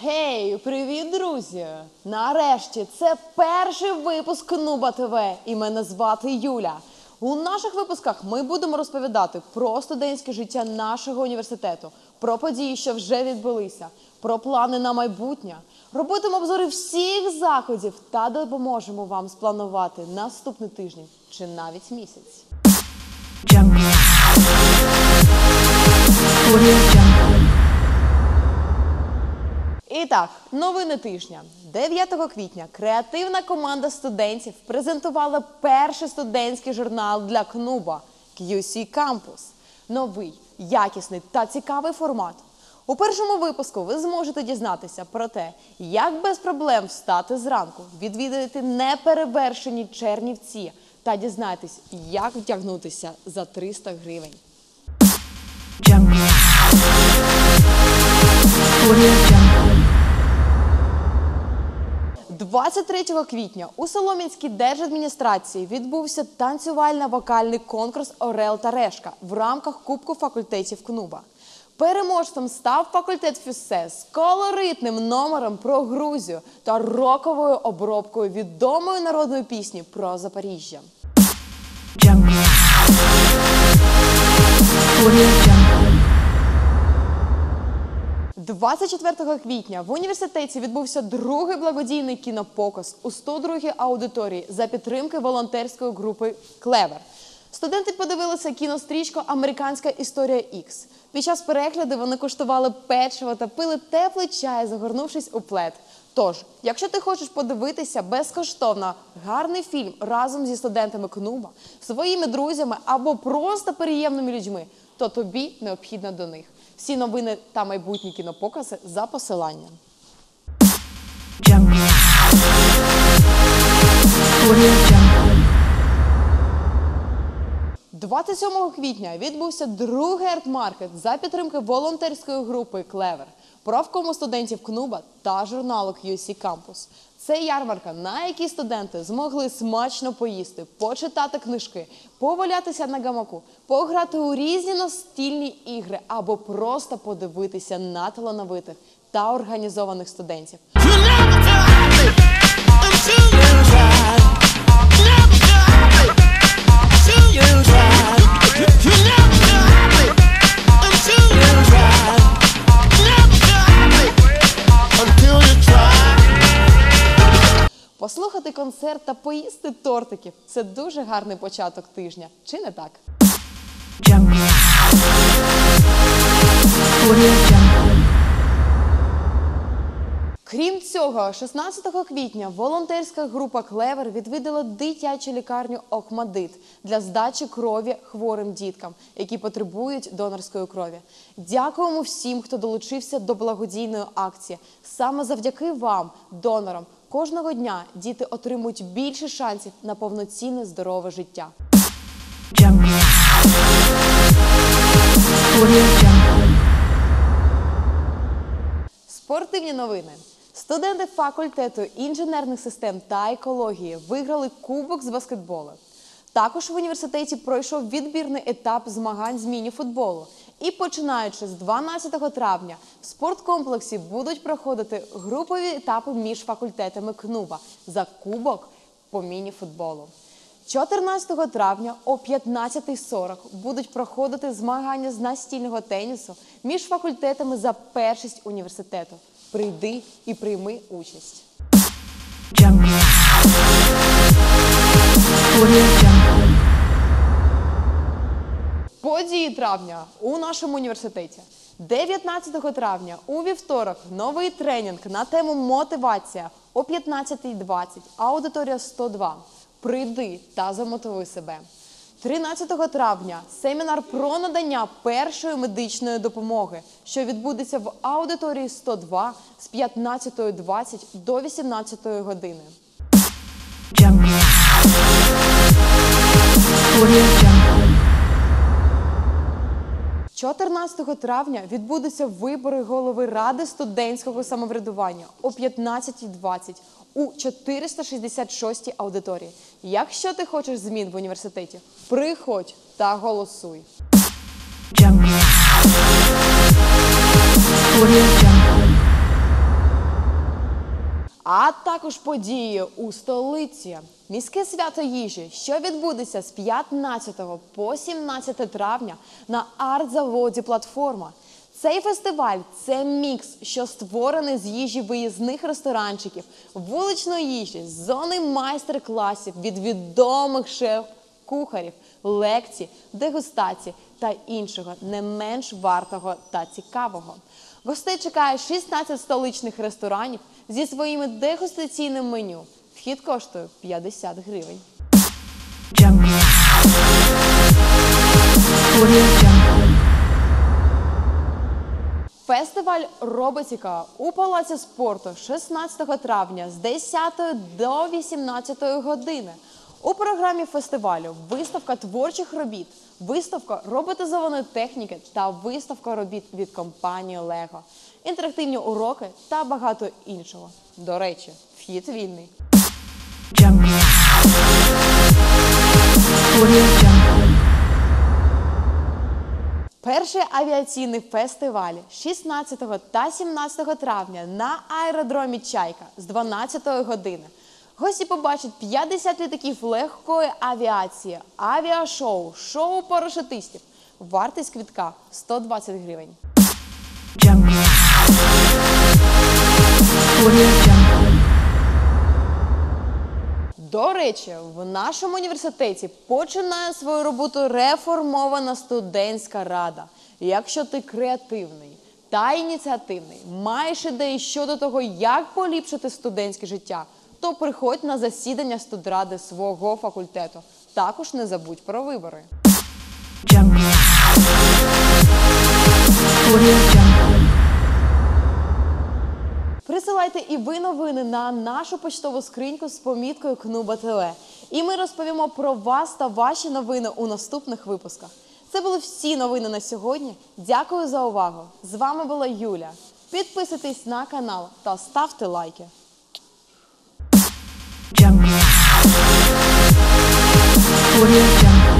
Гей, привіт, друзі! Нарешті це перший випуск Нуба ТВ, і мене звати Юля. У наших випусках ми будемо розповідати про студентське життя нашого університету, про події, що вже відбулися, про плани на майбутнє. Робитимо обзори всіх заходів та допоможемо вам спланувати наступний тиждень чи навіть місяць. І так, новини тижня. 9 квітня креативна команда студентів презентувала перший студентський журнал для КНУБа QC Campus. Новий, якісний та цікавий формат. У першому випуску ви зможете дізнатися про те, як без проблем встати зранку, відвідати неперевершені чернівці та дізнайтесь, як втягнутися за 300 гривень. Jungle. Audio Jungle. 23 квітня у Солом'янській держадміністрації відбувся танцювально-вокальний конкурс Орел та Решка в рамках Кубку факультетів КНУБа. Переможцем став факультет Фюсе з колоритним номером про Грузію та роковою обробкою відомої народної пісні про Запоріжжя. Jungle. 24 квітня в університеті відбувся другий благодійний кінопоказ у 102-й аудиторії за підтримки волонтерської групи Клевер. Студенти подивилися кінострічку Американська історія Ікс. Під час перегляду вони куштували печиво та пили теплий чай, загорнувшись у плед. Тож, якщо ти хочеш подивитися безкоштовно гарний фільм разом зі студентами КНУБа, своїми друзями або просто приємними людьми, то тобі необхідно до них. Всі новини та майбутні кінопокази за посиланням. 27 квітня відбувся другий арт-маркет за підтримки волонтерської групи Клевер, профкому студентів КНУБа та журналу QC Campus. Це ярмарка, на якій студенти змогли смачно поїсти, почитати книжки, повалятися на гамаку, пограти у різні настільні ігри або просто подивитися на талановитих та організованих студентів. You never Послухати концерт та поїсти тортиків це дуже гарний початок тижня, чи не так? Крім цього, 16 квітня волонтерська група Клевер відвідала дитячу лікарню Охмадит для здачі крові хворим діткам, які потребують донорської крові. Дякуємо всім, хто долучився до благодійної акції. Саме завдяки вам, донорам, кожного дня діти отримують більше шансів на повноцінне здорове життя. Спортивні новини. Студенти факультету інженерних систем та екології виграли кубок з баскетболу. Також в університеті пройшов відбірний етап змагань з міні-футболу. І починаючи з 12 травня в спорткомплексі будуть проходити групові етапи між факультетами КНУБа за кубок по міні-футболу. 14 травня о 15.40 будуть проходити змагання з настільного тенісу між факультетами за першість університету. Прийди і прийми участь. Jungle. Audio Jungle. Події травня у нашому університеті. 19 травня у вівторок новий тренінг на тему мотивація о 15.20, аудиторія 102. Прийди та замотиви себе. 13 травня семінар про надання першої медичної допомоги, що відбудеться в аудиторії 102 з 15.20 до 18 години. Jungle. 14 травня відбудуться вибори голови Ради студентського самоврядування о 15.20 у 466 аудиторії. Якщо ти хочеш змін в університеті, приходь та голосуй. А також події у столиці. Міське свято їжі, що відбудеться з 15 по 17 травня на арт-заводі Платформа. Цей фестиваль це мікс, що створений з їжі виїзних ресторанчиків, вуличної їжі, зони майстер-класів від відомих шеф-кухарів, лекцій, дегустацій та іншого не менш вартого та цікавого. Гостей чекає 16 столичних ресторанів зі своїми дегустаційним меню. Вхід коштує 50 гривень. Фестиваль Роботіка у Палаці спорту 16 травня з 10 до 18 години. У програмі фестивалю виставка творчих робіт, виставка роботизованої техніки та виставка робіт від компанії Лего, інтерактивні уроки та багато іншого. До речі, вхід вільний. Перший авіаційний фестиваль 16 та 17 травня на аеродромі Чайка з 12 години. Гості побачать 50 літаків легкої авіації, авіашоу, шоу парашутистів. Вартість квітка 120 гривень. Jungle. Jungle. До речі, в нашому університеті починає свою роботу реформована студентська рада. Якщо ти креативний та ініціативний, маєш ідеї щодо того, як поліпшити студентське життя, то приходь на засідання студради свого факультету. Також не забудь про вибори. Audio Jungle. Присилайте і ви новини на нашу почтову скриньку з поміткою Кнуба ТВ. І ми розповімо про вас та ваші новини у наступних випусках. Це були всі новини на сьогодні. Дякую за увагу. З вами була Юля. Підписуйтесь на канал та ставте лайки. Jungle. Audio